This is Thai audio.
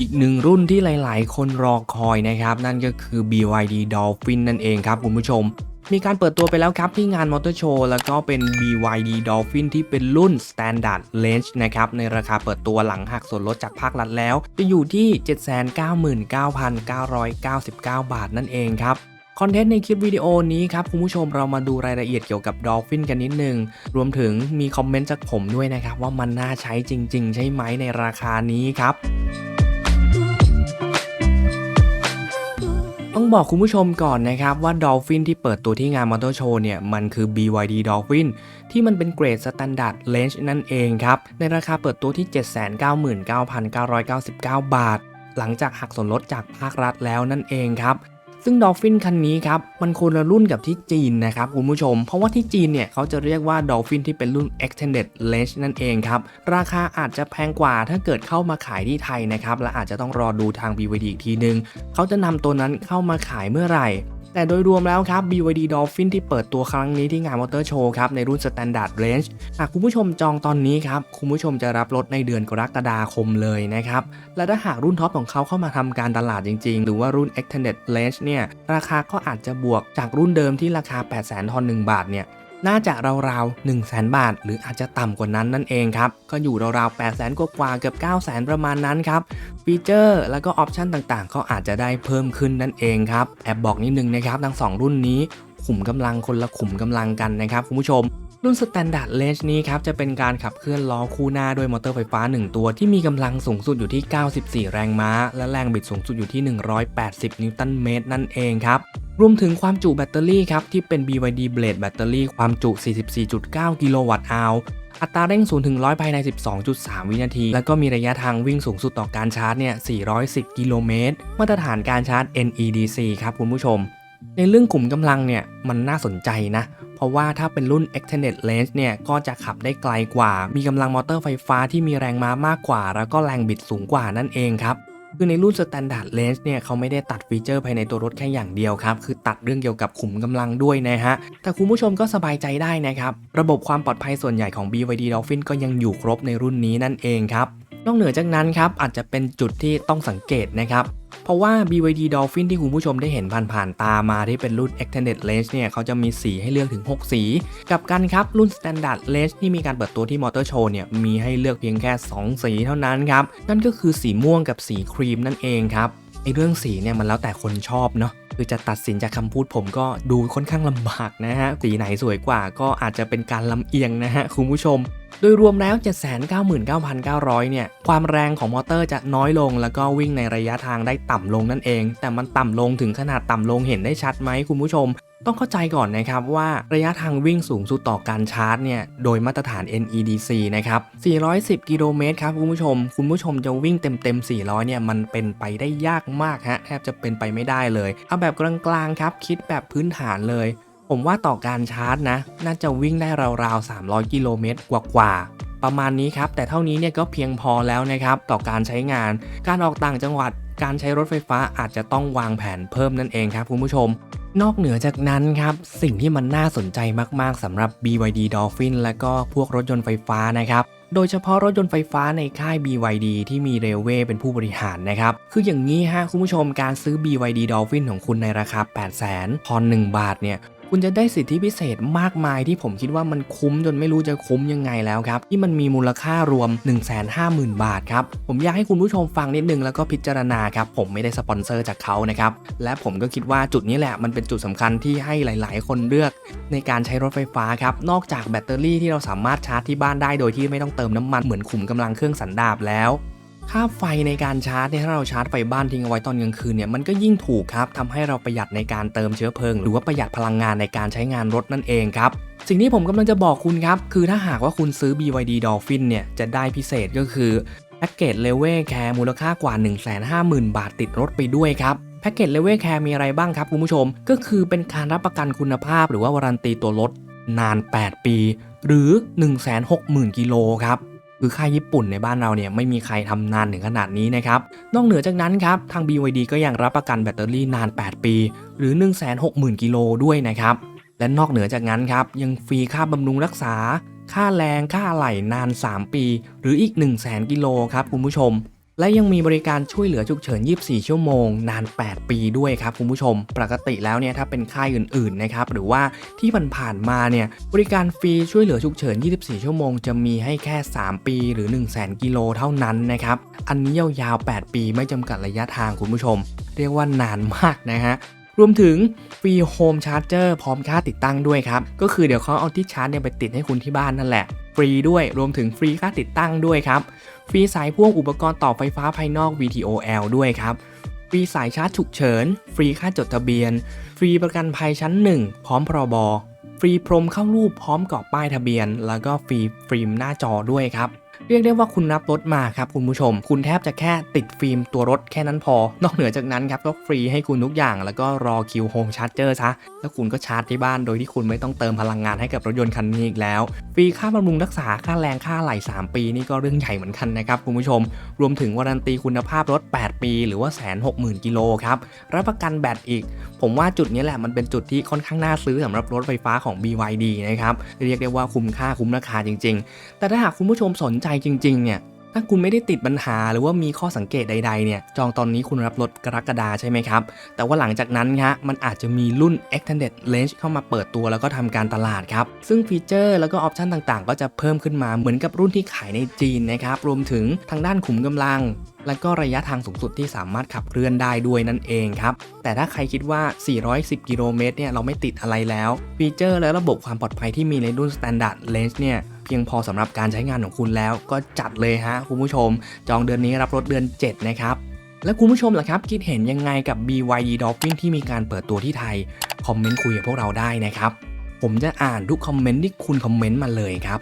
อีกหนึ่งรุ่นที่หลาย ๆ คนรอคอยนะครับ นั่นก็คือ BYD Dolphin นั่นเองครับคุณผู้ชม มีการเปิดตัวไปแล้วครับที่งานมอเตอร์โชว์แล้วก็เป็น BYD Dolphin ที่เป็นรุ่น Standard Range นะครับในราคาเปิดตัวหลังหักส่วนลดจากภาครัฐแล้ว จะอยู่ที่ 799,999 บาทนั่นเองครับ คอนเทนต์ในคลิปวิดีโอนี้ครับคุณผู้ชมเรามาดูรายละเอียดเกี่ยวกับ Dolphin กันนิดนึง รวมถึงมีคอมเมนต์จากผมด้วยนะครับ ว่ามันน่าใช้จริง ๆ ใช่ไหมในราคานี้ครับต้องบอกคุณผู้ชมก่อนนะครับว่า Dolphin ที่เปิดตัวที่งานมอเตอร์โชว์เนี่ยมันคือ BYD Dolphin ที่มันเป็นเกรด Standard Range นั่นเองครับ ในราคาเปิดตัวที่ 799,999 บาท หลังจากหักส่วนลดจากภาครัฐแล้วนั่นเองครับ ซึ่งดอลฟินคันนี้ครับมันคนละรุ่นกับที่จีนนะครับคุณผู้ชม เพราะว่าที่จีนเนี่ยเขาจะเรียกว่าดอลฟินที่เป็นรุ่น Extended Range นั่นเองครับราคาอาจจะแพงกว่าถ้าเกิดเข้ามาขายที่ไทยนะครับและอาจจะต้องรอดูทาง BYD อีกทีนึงเขาจะนำตัวนั้นเข้ามาขายเมื่อไหร่ แต่โดยรวมแล้วครับ BYD Dolphin ที่เปิดตัวครั้งนี้ที่งานมอเตอร์โชว์ครับ ในรุ่น Standard Range หากคุณผู้ชมจองตอนนี้ครับ คุณผู้ชมจะรับรถในเดือนกรกฎาคมเลยนะครับ และถ้าหากรุ่นท็อปของเขาเข้ามาทำการตลาดจริง ๆ หรือว่ารุ่น Extended Range เนี่ย ราคาก็อาจจะบวกจากรุ่นเดิมที่ราคา 8 0 0 0 0 0ทอน1บาทเนี่ย น่าจะราวๆ1 0 0 0 0 0บาท หรืออาจจะต่ำกว่านั้นนั่นเองครับ ก็อยู่ราวๆ8 0 0 0 0 0กว่าเกือบ9 0 0 0 0 ประมาณนั้นครับ ฟีเจอร์แล้วก็ออปชันต่างๆ ก็อาจจะได้เพิ่มขึ้นนั่นเองครับ แอบบอกนิดนึงนะครับทั้ง 2 รุ่นนี้ขุมกำลังคนละขุมกำลังกันนะครับคุณผู้ชม รุ่น Standard Range นี้ครับจะเป็นการขับเคลื่อนล้อคู่หน้าด้วยมอเตอร์ไฟฟ้า 1 ตัวที่มีกำลังสูงสุดอยู่ที่ 94 แรงม้า และแรงบิดสูงสุดอยู่ที่ 180 นิวตันเมตรนั่นเองครับรวมถึงความจุแบตเตอรี่ครับที่เป็น BYD Blade แบตเตอรี่ความจุ 44.9 กิโลวัตต์อาวอัตราเร่ง0ถึง100 ภายใน 12.3 วินาที แล้วก็มีระยะทางวิ่งสูงสุดต่อการชาร์จเนี่ย 410 กิโลเมตร มาตรฐานการชาร์จ NEDC ครับคุณผู้ชม ในเรื่องกลุ่มกำลังเนี่ยมันน่าสนใจนะ เพราะว่าถ้าเป็นรุ่น Extended Range เนี่ยก็จะขับได้ไกลกว่า มีกำลังมอเตอร์ไฟฟ้าที่มีแรงม้ามากกว่า แล้วก็แรงบิดสูงกว่านั่นเองครับคือในรุ่น Standard Range เนี่ยเขาไม่ได้ตัดฟีเจอร์ภายในตัวรถแค่อย่างเดียวครับ คือตัดเรื่องเกี่ยวกับขุมกำลังด้วยนะฮะ แต่คุณผู้ชมก็สบายใจได้นะครับ ระบบความปลอดภัยส่วนใหญ่ของ BYD Dolphin ก็ยังอยู่ครบในรุ่นนี้นั่นเองครับ นอกเหนือจากนั้นครับอาจจะเป็นจุดที่ต้องสังเกตนะครับ เพราะว่า BYD Dolphin ที่คุณผู้ชมได้เห็นผ่านๆตามาที่เป็นรุ่น Extended Range เนี่ยเขาจะมีสีให้เลือกถึง 6 สี กับกันครับ รุ่น Standard Range ที่มีการเปิดตัวที่มอเตอร์โชว์เนี่ยมีให้เลือกเพียงแค่ 2 สีเท่านั้นครับ นั่นก็คือสีม่วงกับสีครีมนั่นเองครับไอเรื่องสีเนี่ยมันแล้วแต่คนชอบเนาะคือจะตัดสินจากคำพูดผมก็ดูค่อนข้างลำบากนะฮะสีไหนสวยกว่าก็อาจจะเป็นการลำเอียงนะฮะคุณผู้ชม โดยรวมแล้ว 799,900 เนี่ย ความแรงของมอเตอร์จะน้อยลง แล้วก็วิ่งในระยะทางได้ต่ำลงนั่นเอง แต่มันต่ำลงถึงขนาดต่ำลงเห็นได้ชัดไหมคุณผู้ชมต้องเข้าใจก่อนนะครับว่าระยะทางวิ่งสูงสุดต่อการชาร์จเนี่ยโดยมาตรฐาน NEDC นะครับ 410 กิโลเมตรครับคุณผู้ชม คุณผู้ชมจะวิ่งเต็มๆ 400 เนี่ยมันเป็นไปได้ยากมากฮะแทบจะเป็นไปไม่ได้เลย เอาแบบกลางๆครับคิดแบบพื้นฐานเลย ผมว่าต่อการชาร์จนะ น่าจะวิ่งได้ราวๆ 300 กิโลเมตรกว่าๆ ประมาณนี้ครับ แต่เท่านี้เนี่ยก็เพียงพอแล้วนะครับ ต่อการใช้งาน การออกต่างจังหวัด การใช้รถไฟฟ้าอาจจะต้องวางแผนเพิ่มนั่นเองครับคุณผู้ชม นอกเหนือจากนั้นครับ สิ่งที่มันน่าสนใจมากๆสำหรับ BYD Dolphin และก็พวกรถยนต์ไฟฟ้านะครับโดยเฉพาะรถยนต์ไฟฟ้าในค่าย BYD ที่มีเรเวเป็นผู้บริหารนะครับ คืออย่างนี้ฮะคุณผู้ชมการซื้อ BYD Dolphin ของคุณในราคา 8 0 0 0 0 0พร1บาทเนี่ย คุณจะได้สิทธิพิเศษมากมายที่ผมคิดว่ามันคุ้มจนไม่รู้จะคุ้มยังไงแล้วครับ ที่มันมีมูลค่ารวม 150,000 บาทครับ ผมอยากให้คุณผู้ชมฟังนิดนึงแล้วก็พิจารณาครับ ผมไม่ได้สปอนเซอร์จากเขานะครับ และผมก็คิดว่าจุดนี้แหละมันเป็นจุดสำคัญที่ให้หลาย ๆ คนเลือก ในการใช้รถไฟฟ้าครับ นอกจากแบตเตอรี่ที่เราสามารถชาร์จที่บ้านได้โดยที่ไม่ต้องเติมน้ำมันเหมือนขุมกำลังเครื่องสันดาปแล้ว ค่าไฟในการชาร์จเนี่ยถ้าเราชาร์จไฟบ้านทิ้งเอาไว้ตอนกลางคืนเนี่ยมันก็ยิ่งถูกครับทำให้เราประหยัดในการเติมเชื้อเพลิง หรือว่าประหยัดพลังงานในการใช้งานรถนั่นเองครับสิ่งที่ผมกำลังจะบอกคุณครับ คือถ้าหากว่าคุณซื้อ BYD Dolphin เนี่ยจะได้พิเศษก็คือแพ็กเกจเลเวลแคร์มูลค่ากว่า 150,000 บาทติดรถไปด้วยครับแพ็กเกจเลเวลแคร์มีอะไรบ้างครับคุณผู้ชม ก็คือเป็นการรับประกันคุณภาพ หรือว่าวารันตีตัวรถนาน 8 ปี หรือ 160,000 กิโลครับ คือค่ายญี่ปุ่นในบ้านเราเนี่ยไม่มีใครทำนานถึงขนาดนี้นะครับ นอกเหนือจากนั้นครับทาง BYD ก็ยังรับประกันแบตเตอรี่นาน 8 ปี หรือ 160,000 กิโลด้วยนะครับ และนอกเหนือจากนั้นครับยังฟรีค่าบำรุงรักษา ค่าแรงค่าอะไหล่นาน 3 ปี หรืออีก 1 0 0 0 0แกิโลครับคุณผู้ชม และยังมีบริการช่วยเหลือฉุกเฉิน 24 ชั่วโมง นาน 8 ปีด้วยครับคุณผู้ชม ปกติแล้วเนี่ยถ้าเป็นค่ายอื่นๆนะครับหรือว่าที่ผ่านๆมาเนี่ยบริการฟรีช่วยเหลือฉุกเฉิน 24 ชั่วโมง จะมีให้แค่ 3 ปีหรือ 1 0 0 0 0 0 กิโลเท่านั้นนะครับอันนี้ยาวๆ 8 ปีไม่จำกัดระยะทางคุณผู้ชม เรียกว่านานมากนะฮะรวมถึงฟรีโฮมชาร์จเจอร์พร้อมค่าติดตั้งด้วยครับ ก็คือเดี๋ยวเขาเอาที่ชาร์จเนี่ยไปติดให้คุณที่บ้านนั่นแหละ ฟรีด้วยรวมถึงฟรีค่าติดตั้งด้วยครับ ฟรีสายพ่วงอุปกรณ์ต่อไฟฟ้าภายนอก VTOL ด้วยครับ ฟรีสายชาร์จฉุกเฉิน ฟรีค่าจดทะเบียน ฟรีประกันภัยชั้น 1 พร้อมพรบ ฟรีพรมเข้ารูปพร้อมกรอบป้ายทะเบียน แล้วก็ฟรีฟิล์มหน้าจอด้วยครับ เรียกได้ว่าคุณนับรถมาครับคุณผู้ชม คุณแทบจะแค่ติดฟิล์มตัวรถแค่นั้นพอ นอกเหนือจากนั้นครับก็ฟรีให้คุณทุกอย่าง แล้วก็รอคิวโฮมชาร์จเจอร์ซะแล้วคุณก็ชาร์จที่บ้านโดยที่คุณไม่ต้องเติมพลังงานให้กับรถยนต์คันนี้อีกแล้ว ฟรีค่าบำรุงรักษาค่าแรงค่าไหล่3 ปีนี่ก็เรื่องใหญ่เหมือนกันนะครับคุณผู้ชม รวมถึงวารันตีคุณภาพรถ 8 ปี หรือว่าแสนหกหมื่นกิโลครับรับประกันแบตอีกผมว่าจุดนี้แหละมันเป็นจุดที่ค่อนข้างน่าซื้อสำหรับรถไฟฟ้าของ BYD นะครับเรียกได้ว่าคุ้มค่าคุ้มราคาจริง ๆ แต่ถ้าหากคุณผู้ชมสนใจจริงๆเนี่ย ถ้าคุณไม่ได้ติดปัญหาหรือว่ามีข้อสังเกตใดๆเนี่ยจองตอนนี้คุณรับรถกรกฎาใช่ไหมครับ แต่ว่าหลังจากนั้นฮะมันอาจจะมีรุ่น Extended Range เข้ามาเปิดตัวแล้วก็ทำการตลาดครับ ซึ่งฟีเจอร์แล้วก็ออปชันต่างๆ ก็จะเพิ่มขึ้นมาเหมือนกับรุ่นที่ขายในจีนนะครับรวมถึงทางด้านขุมกำลังและก็ระยะทางสูงสุดที่สามารถขับเคลื่อนได้ด้วยนั่นเองครับ แต่ถ้าใครคิดว่า 410 กิโลเมตรเนี่ยเราไม่ติดอะไรแล้ว ฟีเจอร์และระบบความปลอดภัยที่มีในรุ่น Standard Range เนี่ย พียงพอสำหรับการใช้งานของคุณแล้วก็จัดเลยฮะคุณผู้ชม จองเดือนนี้รับรถเดือน 7 นะครับ และคุณผู้ชมล่ะครับ คิดเห็นยังไงกับ BYD Dolphin ที่มีการเปิดตัวที่ไทย คอมเมนต์คุยกับพวกเราได้นะครับ ผมจะอ่านทุกคอมเมนต์ที่คุณคอมเมนต์มาเลยครับ